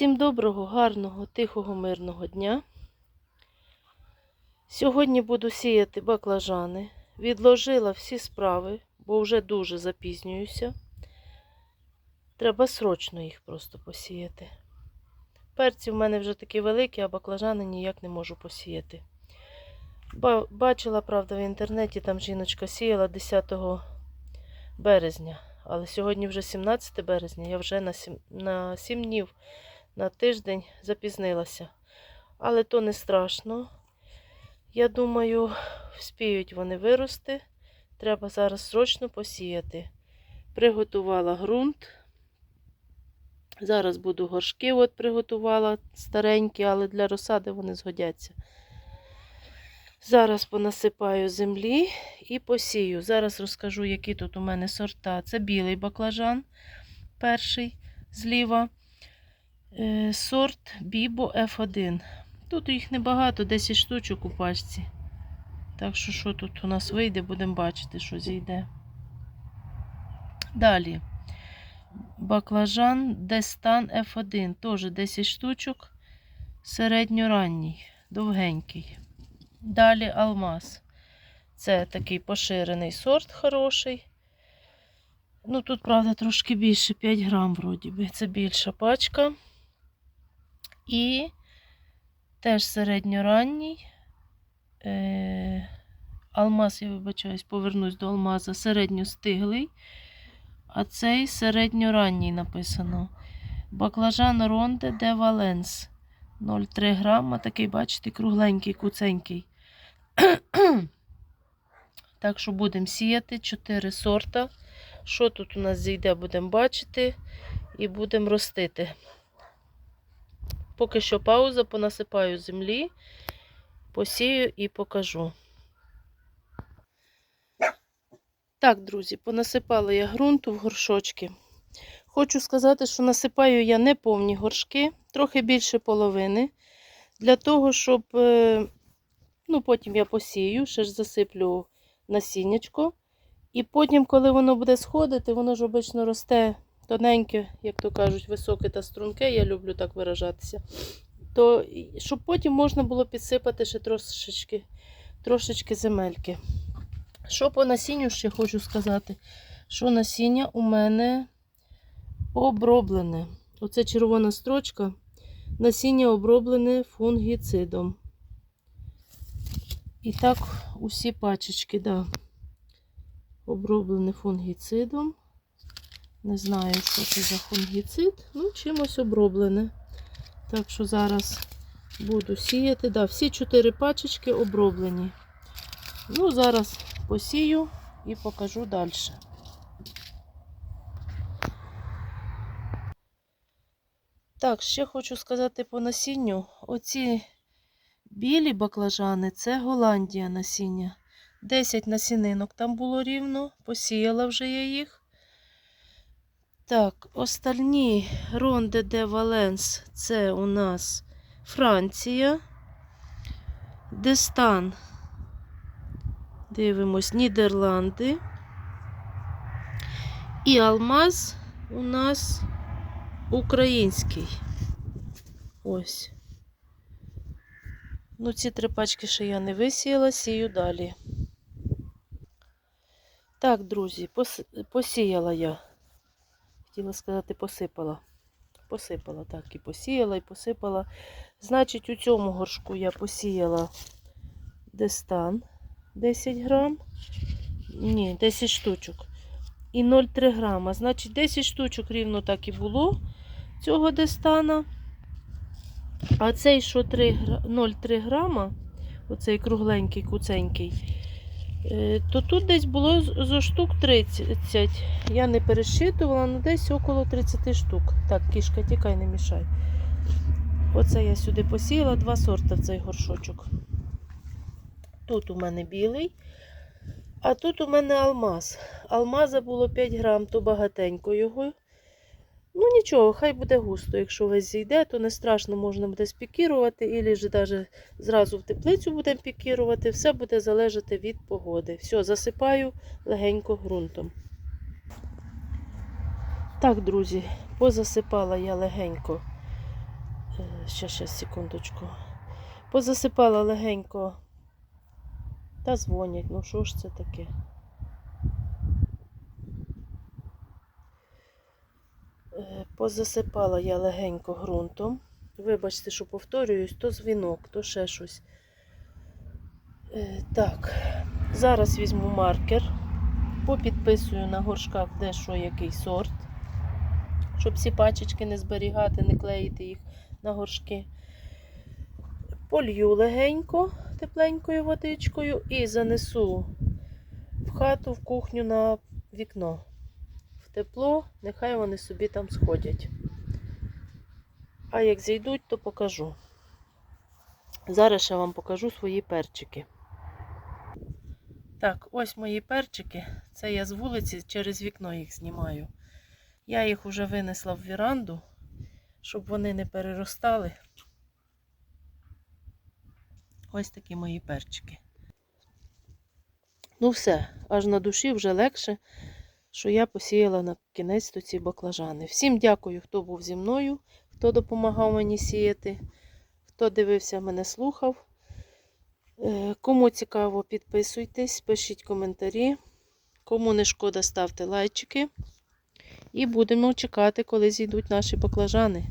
Всім доброго, гарного, тихого, мирного дня. Сьогодні буду сіяти баклажани. Відложила всі справи, бо вже дуже запізнююся. Треба срочно їх просто посіяти. Перці в мене вже такі великі, а баклажани ніяк не можу посіяти. Бачила, правда, в інтернеті там жіночка сіяла 10 березня. Але сьогодні вже 17 березня, я вже на 7, на 7 днів на тиждень запізнилася. Але то не страшно. Я думаю, вспіють вони вирости. Треба зараз срочно посіяти. Приготувала ґрунт. Зараз буду горшки от приготувала старенькі, але для розсади вони згодяться. Зараз понасипаю землі і посію. Зараз розкажу, які тут у мене сорта. Це білий баклажан, перший зліва. Е, Сорт Бібо F1. Тут їх небагато, 10 штучок у пачці. Так що, що тут у нас вийде, будемо бачити, що зійде. Далі. Баклажан Дестан F1. Теж 10 штучок. Середньоранній, довгенький. Далі алмаз. Це такий поширений сорт хороший. Ну, тут, правда, трошки більше, 5 грам, вроді би. Це більша пачка. І теж середньоранній. Е, алмаз, я вибачаюсь, повернусь до алмаза, середньостиглий. А цей середньоранній написано. Баклажан Ронде де Валенс. 0,3 грама. Такий, бачите, кругленький, куценький. Так що будемо сіяти 4 сорта. Що тут у нас зійде, будемо бачити і будемо ростити. Поки що пауза, понасипаю землі, посію і покажу. Так, друзі, понасипала я ґрунту в горшочки. Хочу сказати, що насипаю я не повні горшки, трохи більше половини. Для того, щоб е, ну, потім я посію, ще ж засиплю насіннячко. І потім, коли воно буде сходити, воно ж обично росте тоненьке, як то кажуть, високе та струнке, я люблю так виражатися. То щоб потім можна було підсипати ще трошечки, трошечки земельки. Що по насінню ще хочу сказати, що насіння у мене оброблене. Оце червона строчка. Насіння оброблене фунгіцидом. І так усі пачечки, да. Оброблене фунгіцидом. Не знаю, що це за фунгіцид. Ну, чимось оброблене. Так що зараз буду сіяти. Да, всі чотири пачечки оброблені. Ну, зараз посію і покажу далі. Так, ще хочу сказати по насінню. Оці білі баклажани це Голландія насіння. 10 насінинок там було рівно, посіяла вже я їх. Так, остальні Ронде де Валенс це у нас Франція. Дестан. Дивимось, Нідерланди. І Алмаз у нас український. Ось. Ну, ці три пачки ще я не висіяла, сію далі. Так, друзі, посіяла я. Хотіла сказати, посипала. Посипала, так, і посіяла, і посипала. Значить, у цьому горшку я посіяла дестан 10 грам. Ні, 10 штучок. І 0,3 грама. Значить, 10 штучок рівно так і було цього дестана. А цей, що 0,3 грама, оцей кругленький, куценький, то тут десь було з- зо штук 30. Я не пересчитувала, але десь около 30 штук. Так, кішка, тікай, не мішай. Оце я сюди посіяла два сорти в цей горшочок. Тут у мене білий, а тут у мене алмаз. Алмаза було 5 грам, то багатенько його. Ну нічого, хай буде густо. Якщо весь зійде, то не страшно, можна буде спікірувати, і ж навіть зразу в теплицю будемо пікірувати. Все буде залежати від погоди. Все, засипаю легенько ґрунтом. Так, друзі, позасипала я легенько Е, Ще, ще, секундочку. Позасипала легенько. Та дзвонять, ну що ж це таке? Е, Позасипала я легенько ґрунтом. Вибачте, що повторююсь, то дзвінок, то ще щось. Е, Так, зараз візьму маркер, попідписую на горшках, де що який сорт, щоб ці пачечки не зберігати, не клеїти їх на горшки. Полью легенько тепленькою водичкою і занесу в хату, в кухню на вікно. Тепло, нехай вони собі там сходять. А як зійдуть, то покажу. Зараз я вам покажу свої перчики. Так, ось мої перчики. Це я з вулиці через вікно їх знімаю. Я їх вже винесла в віранду, щоб вони не переростали. Ось такі мої перчики. Ну все, аж на душі вже легше, що я посіяла на кінець ці баклажани. Всім дякую, хто був зі мною, хто допомагав мені сіяти, хто дивився, мене слухав. Е, Кому цікаво, підписуйтесь, пишіть коментарі. Кому не шкода, ставте лайчики. І будемо чекати, коли зійдуть наші баклажани.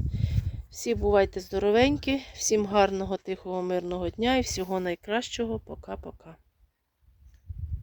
Всі бувайте здоровенькі, всім гарного, тихого, мирного дня і всього найкращого. Пока-пока.